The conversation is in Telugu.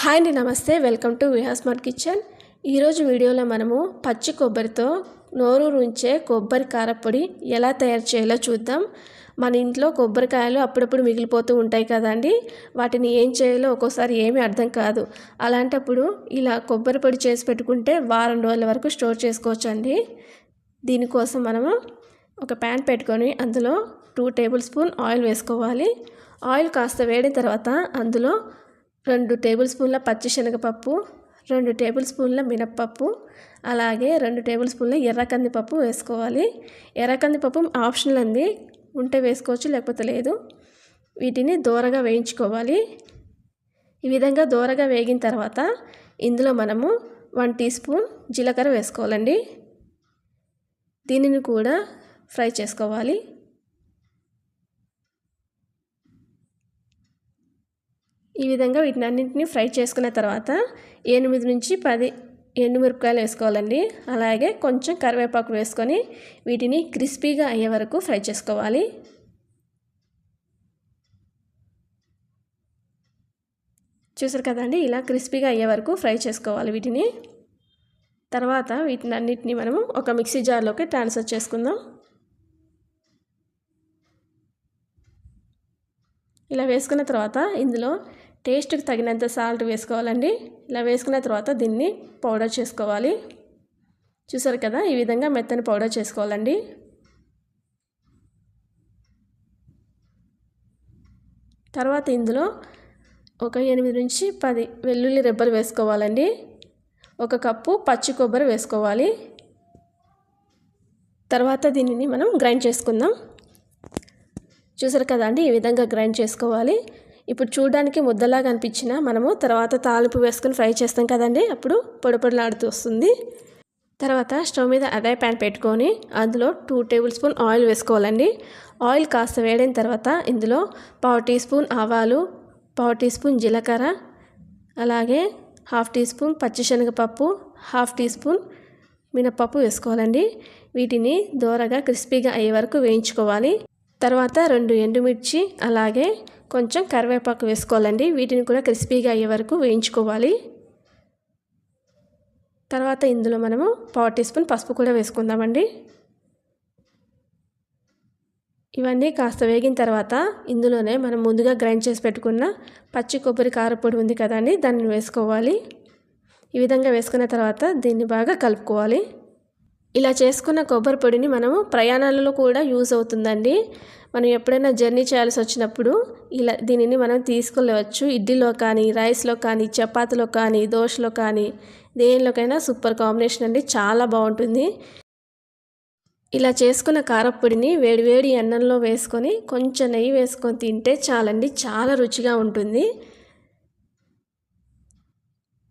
హాయ్ అండి నమస్తే. Welcome to Vihas smart kitchen. ఈరోజు వీడియోలో మనము పచ్చి కొబ్బరితో నోరు రుంచే కొబ్బరి కారపొడి ఎలా తయారు చేయాలో చూద్దాం. మన ఇంట్లో కొబ్బరికాయలు అప్పుడప్పుడు మిగిలిపోతూ ఉంటాయి కదండి. వాటిని ఏం చేయాలో ఒక్కోసారి ఏమీ అర్థం కాదు. అలాంటప్పుడు ఇలా కొబ్బరి పొడి చేసి పెట్టుకుంటే వారం రోజుల వరకు స్టోర్ చేసుకోవచ్చండి. దీనికోసం మనము ఒక ప్యాన్ పెట్టుకొని అందులో టూ టేబుల్ స్పూన్ ఆయిల్ వేసుకోవాలి. ఆయిల్ కాస్త వేడిన తర్వాత అందులో రెండు టేబుల్ స్పూన్ల పచ్చిశనగపప్పు రెండు టేబుల్ స్పూన్ల మినప్పప్పు అలాగే రెండు టేబుల్ స్పూన్ల ఎర్ర కందిపప్పు వేసుకోవాలి. ఎర్ర కందిపప్పు ఆప్షనల్ అండి. ఉంటే వేసుకోవచ్చు లేకపోతే లేదు. వీటిని దోరగా వేయించుకోవాలి. ఈ విధంగా దోరగా వేగిన తర్వాత ఇందులో మనము వన్ టీ స్పూన్ జీలకర్ర వేసుకోవాలండి. దీనిని కూడా ఫ్రై చేసుకోవాలి. ఈ విధంగా వీటిని అన్నింటినీ ఫ్రై చేసుకున్న తర్వాత ఎనిమిది నుంచి పది ఎండుమిరపకాయలు వేసుకోవాలండి. అలాగే కొంచెం కరివేపాకు వేసుకొని వీటిని క్రిస్పీగా అయ్యే వరకు ఫ్రై చేసుకోవాలి. చూసారు కదండి? ఇలా క్రిస్పీగా అయ్యే వరకు ఫ్రై చేసుకోవాలి వీటిని. తర్వాత వీటిని అన్నిటిని మనము ఒక మిక్సీ జార్లోకి ట్రాన్స్ఫర్ చేసుకుందాం. ఇలా వేసుకున్న తర్వాత ఇందులో టేస్ట్కి తగినంత సాల్ట్ వేసుకోవాలండి. ఇలా వేసుకున్న తర్వాత దీన్ని పౌడర్ చేసుకోవాలి. చూసారు కదా ఈ విధంగా మెత్తని పౌడర్ చేసుకోవాలండి. తర్వాత ఇందులో ఒక ఎనిమిది నుంచి పది వెల్లుల్లి రెబ్బలు వేసుకోవాలండి. ఒక కప్పు పచ్చి కొబ్బరి వేసుకోవాలి. తర్వాత దీనిని మనం గ్రైండ్ చేసుకుందాం. చూసారు కదండి ఈ విధంగా గ్రైండ్ చేసుకోవాలి. ఇప్పుడు చూడడానికి ముద్దలాగా అనిపించిన మనము తర్వాత తాలింపు వేసుకొని ఫ్రై చేస్తాం కదండి అప్పుడు పొడిపొడిలాడుతూ వస్తుంది. తర్వాత స్టవ్ మీద అదే ప్యాన్ పెట్టుకొని అందులో టూ టేబుల్ స్పూన్ ఆయిల్ వేసుకోవాలండి. ఆయిల్ కాస్త వేడిన తర్వాత ఇందులో పావు టీ స్పూన్ ఆవాలు పావు టీ స్పూన్ జీలకర్ర అలాగే హాఫ్ టీ స్పూన్ పచ్చిశనగపప్పు హాఫ్ టీ స్పూన్ మినపప్పు వేసుకోవాలండి. వీటిని దోరగా క్రిస్పీగా అయ్యే వరకు వేయించుకోవాలి. తర్వాత రెండు ఎండుమిర్చి అలాగే కొంచెం కరివేపాకు వేసుకోవాలండి. వీటిని కూడా క్రిస్పీగా అయ్యే వరకు వేయించుకోవాలి. తర్వాత ఇందులో మనము పావు టీ స్పూన్ పసుపు కూడా వేసుకుందామండి. ఇవన్నీ కాస్త వేగిన తర్వాత ఇందులోనే మనం ముందుగా గ్రైండ్ చేసి పెట్టుకున్న పచ్చి కొబ్బరి కారపొడి ఉంది కదండి దాన్ని వేసుకోవాలి. ఈ విధంగా వేసుకున్న తర్వాత దీన్ని బాగా కలుపుకోవాలి. ఇలా చేసుకున్న కొబ్బరి పొడిని మనము ప్రయాణాలలో కూడా యూజ్ అవుతుందండి. మనం ఎప్పుడైనా జర్నీ చేయాల్సి వచ్చినప్పుడు ఇలా దీనిని మనం తీసుకెళ్ళవచ్చు. ఇడ్లీలో కానీ రైస్లో కానీ చపాతీలో కానీ దోశలో కానీ దేనిలోకైనా సూపర్ కాంబినేషన్ అండి. చాలా బాగుంటుంది. ఇలా చేసుకున్న కారప్పొడిని వేడివేడి అన్నంలో వేసుకొని కొంచెం నెయ్యి వేసుకొని తింటే చాలండి. చాలా రుచిగా ఉంటుంది.